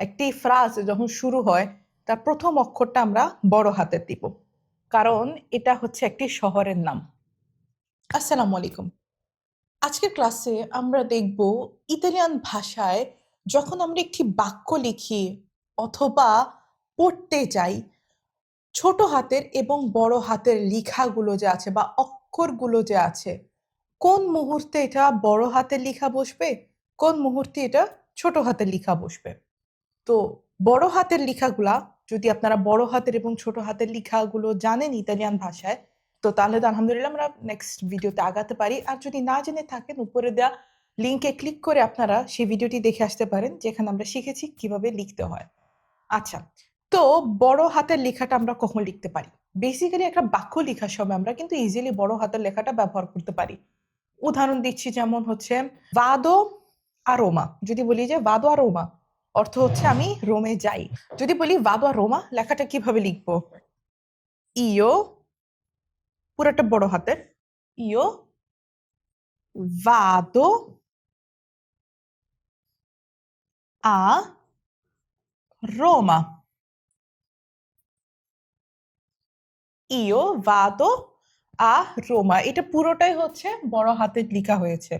একটি ফ্রাজ যখন শুরু হয়, তার প্রথম অক্ষরটা আমরা বড় হাতের দিব। কারণ এটা হচ্ছে একটি শহরের নাম। আসসালামু আলাইকুম। আজকের ক্লাসে আমরা দেখব ইতালিয়ান ভাষায় যখন আমরা একটি বাক্য লিখি অথবা পড়তে যাই, ছোট হাতের এবং বড় হাতের লিখাগুলো যে আছে বা অক্ষরগুলো যে আছে, কোন মুহূর্তে এটা বড় হাতের লিখা বসবে, কোন মুহূর্তে এটা ছোট হাতের লিখা বসবে? তো বড় হাতের লেখাগুলা যদি আপনারা বড় হাতের এবং ছোট হাতের লেখাগুলো জানেন ইতালিয়ান ভাষায়, তো তাহলে তো আলহামদুলিল্লাহ আমরা নেক্সট ভিডিওতে আগাতে পারি। আর যদি না জেনে থাকেন, উপরে দেওয়া লিঙ্কে ক্লিক করে আপনারা সেই ভিডিওটি দেখে আসতে পারেন, যেখানে আমরা শিখেছি কীভাবে লিখতে হয়। আচ্ছা তো বড় হাতের লেখাটা আমরা কখন লিখতে পারি? বেসিক্যালি একটা বাক্য লেখার সময় আমরা কিন্তু ইজিলি বড় হাতের লেখাটা ব্যবহার করতে পারি। উদাহরণ দিচ্ছি যেমন হচ্ছে বাদো আরোমা যদি বলি যে বাদো আরোমা অর্থ হচ্ছে আমি রোমে যাই। যদি বলি, বাবা, রোমা? লেখাটা কীভাবে লিখব? ইও পুরোটা বড় হাতের। ইও vado a Roma. Io vado আ। রোমা। এটা পুরোটাই হচ্ছে বড় হাতের লিখা হয়েছে।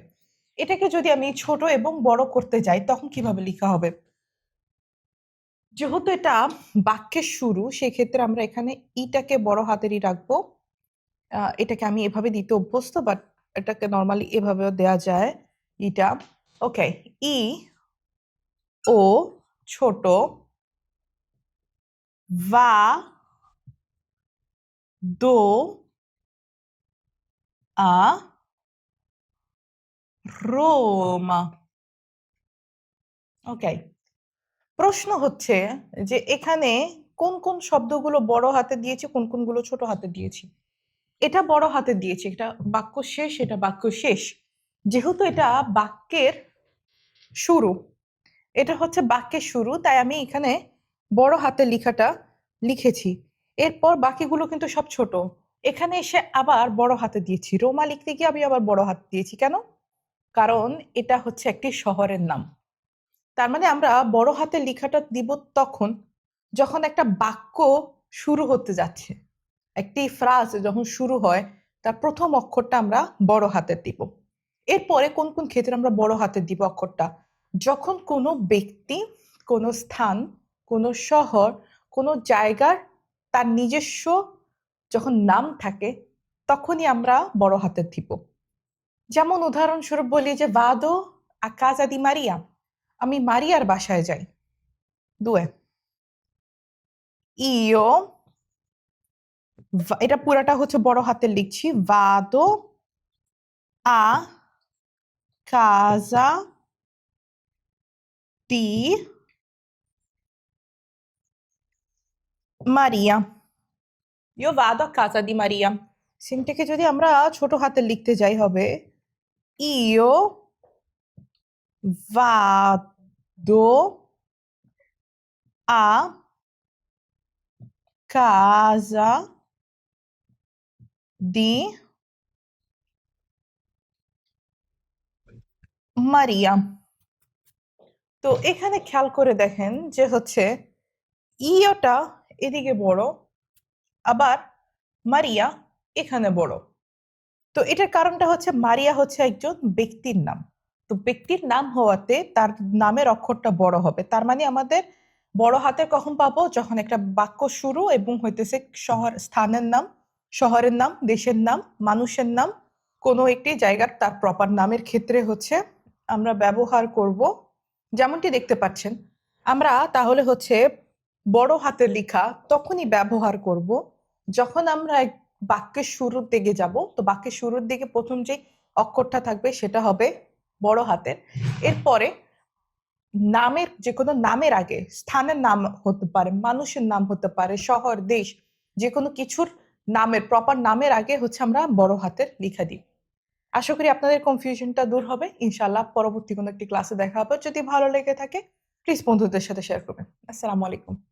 এটাকে যদি আমি ছোট এবং বড় করতে যাই, তখন কীভাবে লেখা হবে? যেহেতু এটা বাক্যের শুরু, সেক্ষেত্রে আমরা এখানে ইটাকে বড় হাতেরই রাখব। এটাকে আমি এভাবে দিতে অভ্যস্ত বাট এটাকে নর্মালি এভাবেও দেয়া যায়, ইটা। ওকে ই, ও, ছোট va দো, আ Roma ওকে প্রশ্ন হচ্ছে যে এখানে কোন কোন শব্দগুলো বড় হাতে দিয়েছি, কোন কোনগুলো ছোট হাতে দিয়েছি? এটা বড় হাতে দিয়েছি, এটা বাক্য শেষ, এটা বাক্য শেষ। যেহেতু এটা বাক্যের শুরু, এটা হচ্ছে বাক্যের শুরু, তাই আমি এখানে বড় হাতের লেখাটা লিখেছি। এরপর বাকিগুলো কিন্তু সব ছোট। এখানে এসে আবার বড় হাতে দিয়েছি। রোমা লিখতে গিয়ে আমি আবার বড় হাত দিয়েছি। কেন? কারণ এটা হচ্ছে একটি শহরের নাম। তার মানে আমরা বড় হাতের লেখাটা দিব তখন যখন একটা বাক্য শুরু হতে যাচ্ছে। একটি ফ্রাজ যখন শুরু হয়, তার প্রথম অক্ষরটা আমরা বড় হাতের দিব। এরপরে কোন কোন ক্ষেত্রে আমরা বড় হাতের দিব অক্ষরটা? যখন কোনো ব্যক্তি, কোনো স্থান, কোনো শহর, কোনো জায়গার তার নিজস্ব যখন নাম থাকে, তখনই আমরা বড় হাতের দিব। যেমন উদাহরণস্বরূপ বলি যে, বাদো আকাজা দি মারিয়া। আমি মারিয়ার বাসায় যাই। দুয়ে। ইও এটা পুরাটা হচ্ছে বড় হাতের লিখছি। a casa di Maria io vado a casa di Maria সিনটাকে যদি আমরা ছোট হাতে লিখতে যাই হবে। io vado a casa di মারিয়া তো এখানে খেয়াল করে দেখেন যে হচ্ছে ইওটা এদিকে বড়, আবার মারিয়া এখানে বড়। তো এটার কারণটা হচ্ছে মারিয়া হচ্ছে একজন ব্যক্তির নাম। তো ব্যক্তির নাম হওয়াতে তার নামের অক্ষরটা বড় হবে। তার মানে আমাদের বড় হাতে কখন পাবো? যখন একটা বাক্য শুরু এবং হইতেছে শহর, স্থানের নাম, শহরের নাম, দেশের নাম, মানুষের নাম, কোনো একটি জায়গার তার প্রপার নামের ক্ষেত্রে হচ্ছে আমরা ব্যবহার করব। যেমনটি দেখতে পাচ্ছেন, আমরা তাহলে হচ্ছে বড় হাতের লেখা তখনই ব্যবহার করব যখন আমরা বাক্যের শুরুর দিকে যাব। তো বাক্যের শুরুর দিকে প্রথম যে অক্ষরটা থাকবে সেটা হবে বড় হাতের। এরপরে নামের যে কোনো নামের আগে, স্থানের নাম হতে পারে, মানুষের নাম হতে পারে, শহর, দেশ যে কোনো কিছুর নামের প্রপার নামের আগে হচ্ছে আমরা বড় হাতের লিখা দিই। আশা করি আপনাদের কনফিউশনটা দূর হবে। ইনশাল্লাহ পরবর্তী কোনো একটি ক্লাসে দেখা হবে। যদি ভালো লেগে থাকে প্লিজ বন্ধুদের সাথে শেয়ার করবেন। আসসালামু আলাইকুম।